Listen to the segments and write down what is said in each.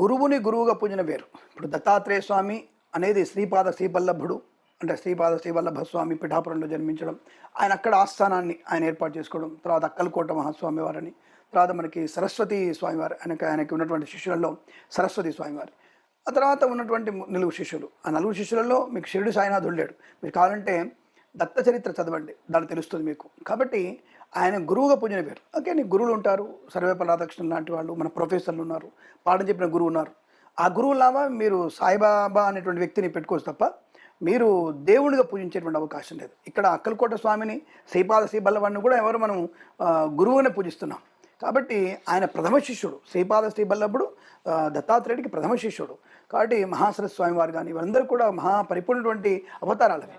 గురువుని గురువుగా పూజన వేరు. ఇప్పుడు దత్తాత్రేయ స్వామి అనేది శ్రీపాద శ్రీవల్లభుడు అంటే శ్రీపాద శ్రీవల్లభ స్వామి పిఠాపురంలో జన్మించడం ఆయన అక్కడ ఆస్థానాన్ని ఆయన ఏర్పాటు చేసుకోవడం తర్వాత అక్కలకోట మహాస్వామి వారని తర్వాత మనకి సరస్వతి స్వామివారు ఆయనకి ఆయనకి ఉన్నటువంటి శిష్యులలో సరస్వతి స్వామివారి ఆ తర్వాత ఉన్నటువంటి నలుగురు శిష్యులు. ఆ నలుగురు శిష్యులలో మీకు షిరుడు సాయినాథుడు లేడు. మీరు కావాలంటే దత్త చరిత్ర చదవండి దాని తెలుస్తుంది మీకు. కాబట్టి ఆయన గురువుగా పూజన పేరు. ఓకే నీ గురువులు ఉంటారు సర్వేపల్లి రాధాకృష్ణన్ లాంటి వాళ్ళు మన ప్రొఫెసర్లు ఉన్నారు పాఠం చెప్పిన గురువు ఉన్నారు. ఆ గురువులాగా మీరు సాయిబాబా అనేటువంటి వ్యక్తిని పెట్టుకోవచ్చు తప్ప మీరు దేవుడిగా పూజించేటువంటి అవకాశం లేదు. ఇక్కడ అక్కలకోట స్వామిని శ్రీపాద శ్రీబల్లవాడిని కూడా ఎవరు మనం గురువునే గురువుని పూజిస్తున్నాం. కాబట్టి ఆయన ప్రథమ శిష్యుడు శ్రీపాద శ్రీబల్లభుడు దత్తాత్రేయుడికి ప్రథమ శిష్యుడు. కాబట్టి మహాసరస్వామి స్వామి వారు కానీ వీళ్ళందరూ కూడా మహా పరిపూర్ణటువంటి అవతారాలవి.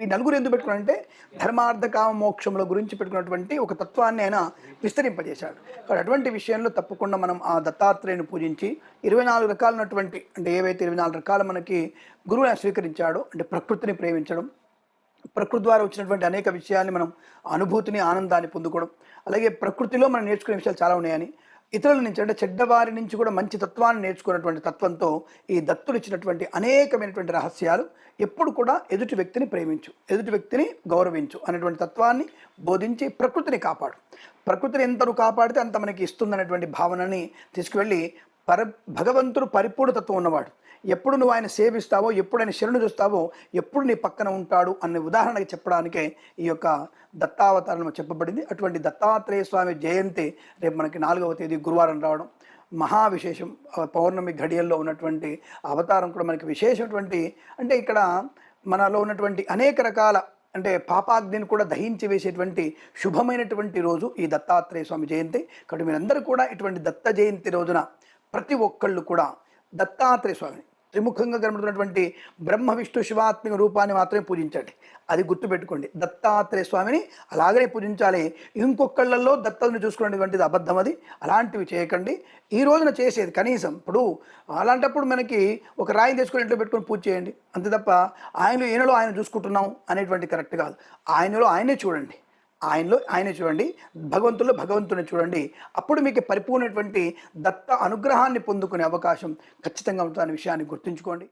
ఈ నలుగురు ఎందుకు పెట్టుకున్నారంటే ధర్మార్థ కామ మోక్షముల గురించి పెట్టుకున్నటువంటి ఒక తత్వాన్ని ఆయన విస్తరింపజేశాడు. కాబట్టి అటువంటి విషయంలో తప్పకుండా మనం ఆ దత్తాత్రేయుని పూజించి ఇరవై నాలుగు రకాలైనటువంటి అంటే ఏవైతే ఇరవై నాలుగు రకాల మనకి గురువు స్వీకరించాడో అంటే ప్రకృతిని ప్రేమించడం ప్రకృతి ద్వారా వచ్చినటువంటి అనేక విషయాల్ని మనం అనుభూతిని ఆనందాన్ని పొందుకోవడం అలాగే ప్రకృతిలో మనం నేర్చుకునే విషయాలు చాలా ఉన్నాయని ఇతరుల నుంచి అంటే చెడ్డవారి నుంచి కూడా మంచి తత్వాన్ని నేర్చుకున్నటువంటి తత్వంతో ఈ దత్తులు ఇచ్చినటువంటి అనేకమైనటువంటి రహస్యాలు ఎప్పుడు కూడా ఎదుటి వ్యక్తిని ప్రేమించు ఎదుటి వ్యక్తిని గౌరవించు అనేటువంటి తత్వాన్ని బోధించి ప్రకృతిని కాపాడు. ప్రకృతిని ఎంత కాపాడితే అంత మనకి ఇస్తుందనేటువంటి భావనని తీసుకువెళ్ళి పర భగవంతుడు పరిపూర్ణతత్వం ఉన్నవాడు. ఎప్పుడు నువ్వు ఆయన సేవిస్తావో ఎప్పుడు ఆయన శరణు చూస్తావో ఎప్పుడు నీ పక్కన ఉంటాడు అనే ఉదాహరణకి చెప్పడానికే ఈ యొక్క దత్తావతారం చెప్పబడింది. అటువంటి దత్తాత్రేయ స్వామి జయంతి రేపు మనకి నాలుగవ తేదీ గురువారం రావడం మహా విశేషం పౌర్ణమి ఘడియల్లో ఉన్నటువంటి అవతారం కూడా మనకి విశేషమైనటువంటి అంటే ఇక్కడ మనలో ఉన్నటువంటి అనేక రకాల అంటే పాపాగ్నిని కూడా దహించి వేసేటువంటి శుభమైనటువంటి రోజు ఈ దత్తాత్రేయ స్వామి జయంతి. కాబట్టి మీరందరూ కూడా ఇటువంటి దత్త జయంతి రోజున ప్రతి ఒక్కళ్ళు కూడా దత్తాత్రేయ స్వామిని త్రిముఖంగా కనబడుతున్నటువంటి బ్రహ్మ విష్ణు శివాత్మిక రూపాన్ని మాత్రమే పూజించండి. అది గుర్తుపెట్టుకోండి. దత్తాత్రేయ స్వామిని అలాగనే పూజించాలి. ఇంకొకళ్ళల్లో దత్తని చూసుకునేటువంటిది అబద్ధం అది. అలాంటివి చేయకండి. ఈ రోజున చేసేది కనీసం ఇప్పుడు అలాంటప్పుడు మనకి ఒక రాయి తీసుకొని ఇంట్లో పెట్టుకొని పూజ చేయండి. అంతే తప్ప ఆయనలో ఈయనలో ఆయన చూసుకుంటున్నాం అనేటువంటి కరెక్ట్ కాదు. ఆయనలో ఆయనే చూడండి. ఆయనలో ఆయనే చూడండి భగవంతుల్లో భగవంతుని చూడండి. అప్పుడు మీకు పరిపూర్ణటువంటి దత్త అనుగ్రహాన్ని పొందుకునే అవకాశం ఖచ్చితంగా ఉంటుందనే విషయాన్ని గుర్తుంచుకోండి.